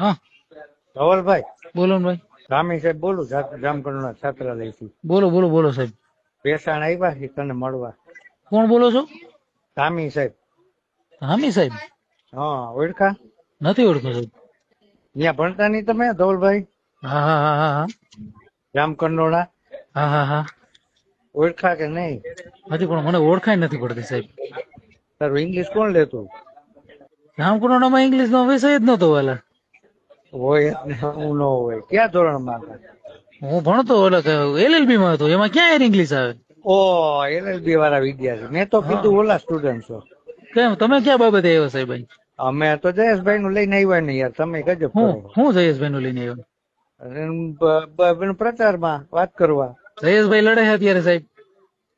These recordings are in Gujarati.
હા. ધવલભાઈ. બોલો ને ભાઈ. રામી સાહેબ બોલું જા- જામગઢના છાત્રાલયથી બોલો બોલો બોલો સાહેબ. પેશાણ આવ્યા છે તને મળવા. કોણ બોલો છો? રામી સાહેબ. હામી સાહેબ? હા ઓળખા? નથી ઓળખો સાહેબ. ત્યાં ભણતા નહીં તમે ધવલભાઈ? હા હા હા હા જામકંડોળા? હા હા હા. ઓળખા કે નહીં? હજી પણ મને ઓળખાય નથી પડતી સાહેબ. તારું ઇંગ્લિશ કોણ લેતું? રામકુંડોળામાં ઇંગ્લિશ નો વિષય જ નહોતો પેલા હોય હું ન હોય. ક્યાં ધોરણમાં હતા હું ભણતો એલએલબી માં હતો. એમાં ક્યાં એર ઇંગ્લિશ આવે? ઓ એલએલબી વાળા વિદ્યાર્થી. મેં તો કીધું ઓલા સ્ટુડન્ટ છો. કેમ? તમે ક્યાં બાબતે આવ્યો સાહેબ અમે તો જયેશભાઈ નું લઈને આવ્યા ને યાર. તમે ગજબ હું હું જયેશભાઈ નું લઈને આવ્યો. પ્રચારમાં વાત કરવા. જયેશભાઈ લડે છે અત્યારે સાહેબ.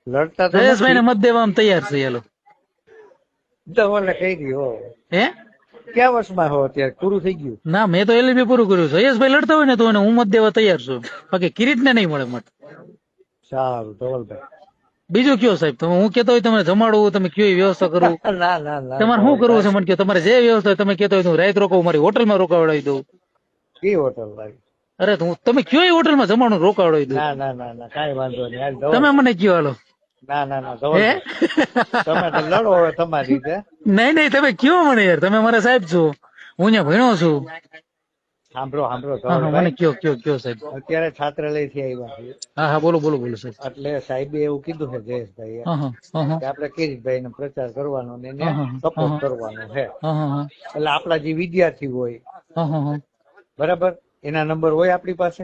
લડતા જયેશભાઈ ને મત દેવા તૈયાર છે એ લોકો કઈ કહી ગયો હે? ક્યાં વર્ષમાં હો અત્યારે? પૂરું થઈ ગયું. ના મેં તો એલએલબી પૂરું કર્યું છે. જયેશભાઈ લડતા હોય ને તો એને હું મત દેવા તૈયાર છું. બાકી કિરીટ ને નહીં મળે મત. સારું ધવલભાઈ. બીજું કયો સાહેબ? તમે હું કેતો હોય તમને જમાડવું તમે કયો વ્યવસ્થા કરું? ના ના ના તમારે શું કરવું છે? મને કે તમારે જે વ્યવસ્થા તમે કેતો હોય હું રાત રોકાવું મારી હોટલમાં રોકાવડાવી દઉં. કઈ હોટલ ભાઈ અરે તો હું તમે કયો હોટલમાં જમાડું રોકાવડાવી દઉં? ના ના ના ના કાંઈ વાંધો નહીં. તમે મને કયો હાલો. ના ના ના તમે તો લડો હવે તમારી રીતે. નહીં નહીં તમે કયો મને યાર? તમે મારા સાહેબ છો. હું અહીંયા ભણ્યો છું. સાંભળો સાંભળો મને કયો કયો કયો સાહેબ? અત્યારે છાત્રાલયથી આવ્યા હા હા બોલો બોલો બોલો સાહેબ. એટલે સાહેબે એવું કીધું છે જયેશભાઈ કે આપણે કિરીટભાઈ નો પ્રચાર કરવાનો ને એને સપોર્ટ કરવાનો છે. એટલે આપણા જે વિદ્યાર્થી હોય બરાબર? એના નંબર હોય આપણી પાસે?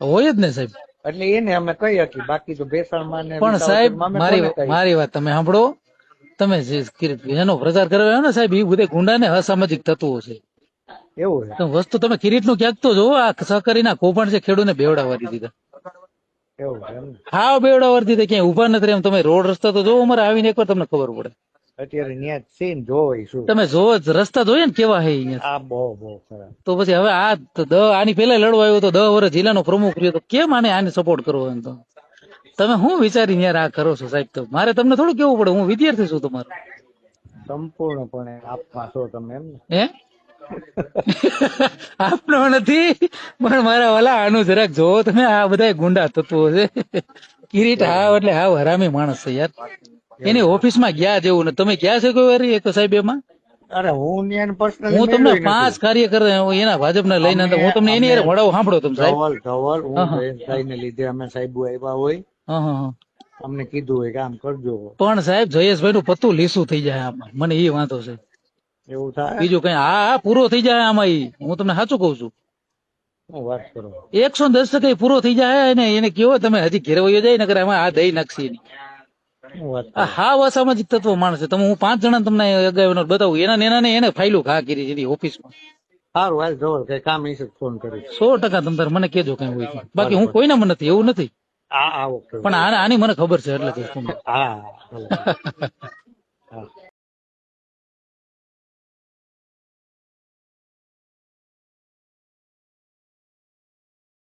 હોય જ ને સાહેબ. એટલે એને અમે કહી શકીએ બાકી તો બેસણમાં ને પણ સાહેબ મારી મારી વાત તમે સાંભળો. તમે જે એનો પ્રચાર કરવા ને સાહેબ એ બધે ગુંડા ને અસામાજિક તત્વો છે. એવું છે. તો વસ્તુ તમે કિરીટનું ક્યાંક તો જોવો આ સહકારીના કોપણ છે ખેડૂને બેવડાવવા દીધા. હાવ બેવડાવવા દીધા ક્યાંય ઊભા નથી. એમ તમે રોડ રસ્તા તો જોવો અમારે આવીને એકવાર તમને ખબર પડે. અત્યારે ત્યાં જોવાય શું તમે જોવો જ રસ્તા જોઈએ ને કેવા હે અહીંયા આ બહુ બહુ ખરાબ. તો પછી હવે આ દ આની પેલા લડવા આવ્યો તો દહ વર્ષ જિલ્લાનો પ્રમુખ રહ્યો તો કેમ આને આને સપોર્ટ કરવો એમ તો? તમે શું વિચારીને યાર આ કરો છો સાહેબ તો? મારે તમને થોડું કેવું પડે હું વિદ્યાર્થી છું તમારો. સંપૂર્ણપણે આપમાં છો તમે એમ હે? આપનો નથી પણ મારા વાલા આનું જરાક જોવો. તમે આ બધા ગુંડા તત્વો છે. કિરીટ હાવ એટલે હાવ હરામી માણસ છે યાર. એની ઓફિસમાં ગયા જેવું ને તમે ગયા છો કોઈ વારી એક સાહેબ એમાં? અરે હું પર્સનલી હું તમને પાંચ કાર્યકર એના ભાજપના લઈને આવ્યો. હું તમને એની વડાવું સાંભળો તમે સાહેબ. ધવલ ધવલ હું હા. લીધે અમે સાહેબુ આવ્યા હોય. અમને કીધું હોય કે આમ કરજો. પણ સાહેબ જયેશભાઈ નું પત્તું લીસું થઈ જાય આમાં. મને એ વાંધો છે. એવું થાય? બીજું કઈ? હા હા પૂરો થઈ જાય આમાં ઈ. હું તમને સાચું કઉ છું. વાત કરો. એકસો ને દસ ટકા પૂરો થઈ જાય ને એને કેવો તમે હજી ઘેરવાયો જાય ને આમાં આ દઈ નાખશે નહીં હું અસામાજિક તત્વ માણસ છે. તમે હું પાંચ જણા તમને અગાઉ બતાવું. એના એના ને એને ફાઇલો ઘા કરી દીધી ઓફિસમાં. સારું હાલ જોવો કઈ કામ હશે ફોન કરી. સો ટકા તમે તારે મને કેજો કઈ હોય બાકી હું કોઈનામાં નથી એવું નથી. પણ આની મને ખબર છે એટલે. હા.